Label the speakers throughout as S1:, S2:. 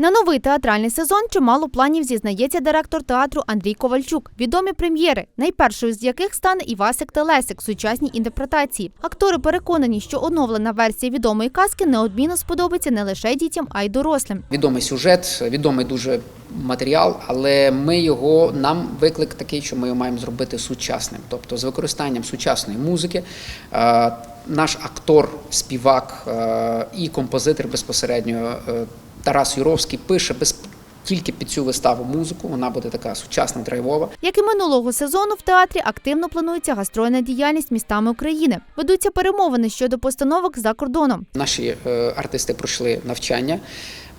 S1: На новий театральний сезон чимало планів зізнається директор театру Андрій Ковальчук. Відомі прем'єри, найпершою з яких стане Івасик та Лесик в сучасній інтерпретації. Актори переконані, що оновлена версія відомої казки неодмінно сподобається не лише дітям, а й дорослим.
S2: Відомий сюжет, відомий дуже матеріал, але ми його нам виклик такий, що ми його маємо зробити сучасним, тобто з використанням сучасної музики. Е, Наш актор, співак е, і композитор безпосередньо е, Тарас Юровський пише без тільки під цю виставу музику. Вона буде така сучасна, драйвова.
S1: Як і минулого сезону в театрі активно планується гастрольна діяльність містами України. Ведуться перемовини щодо постановок за кордоном.
S2: Наші е, артисти пройшли навчання.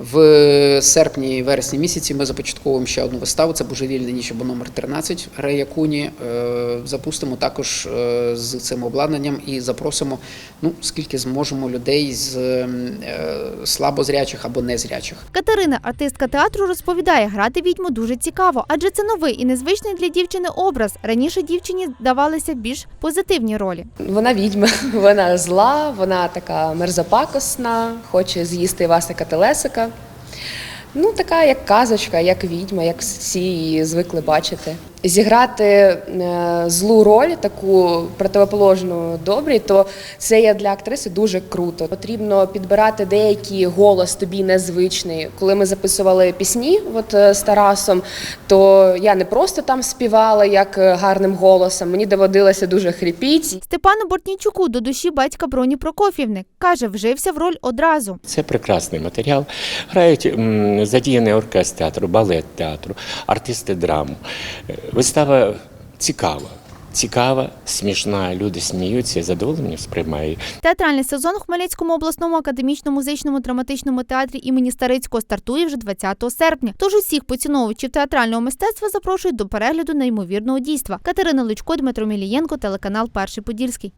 S2: В серпні вересні місяці ми започатковуємо ще одну виставу. Це божевільний ніч або номер 13 Рея Куні. Запустимо також е, з цим обладнанням і запросимо, ну скільки зможемо людей з е, слабозрячих або незрячих.
S1: Катерина, артистка театру, розповідає, грати відьму дуже цікаво, адже це новий і незвичний для дівчини образ. Раніше дівчині давалися більш позитивні ролі.
S3: Вона відьма, вона зла, вона така мерзопакосна, хоче з'їсти Івасика Телесика. Ну, така як казочка, як відьма, як всі її звикли бачити. Зіграти е, злу роль, таку противоположну добрій, то це є для актриси дуже круто. Потрібно підбирати деякий голос тобі незвичний. Коли ми записували пісні от, е, з Тарасом, то я не просто там співала як е, гарним голосом, мені доводилося дуже хрипіть.
S1: Степану Бортнійчуку до душі батька Броні Прокофівни каже, вжився в роль одразу.
S4: Це прекрасний матеріал. Грають задіяний оркестр театру, балет театру, артисти драму. Вистава цікава. Цікава, смішна. Люди сміються задоволення сприймають.
S1: Театральний сезон у Хмельницькому обласному академічно-музичному драматичному театрі імені Старицького стартує вже 20 серпня. Тож усіх поціновувачів театрального мистецтва запрошують до перегляду неймовірного дійства. Катерина Личко, Дмитро Мілієнко, телеканал Перший Подільський.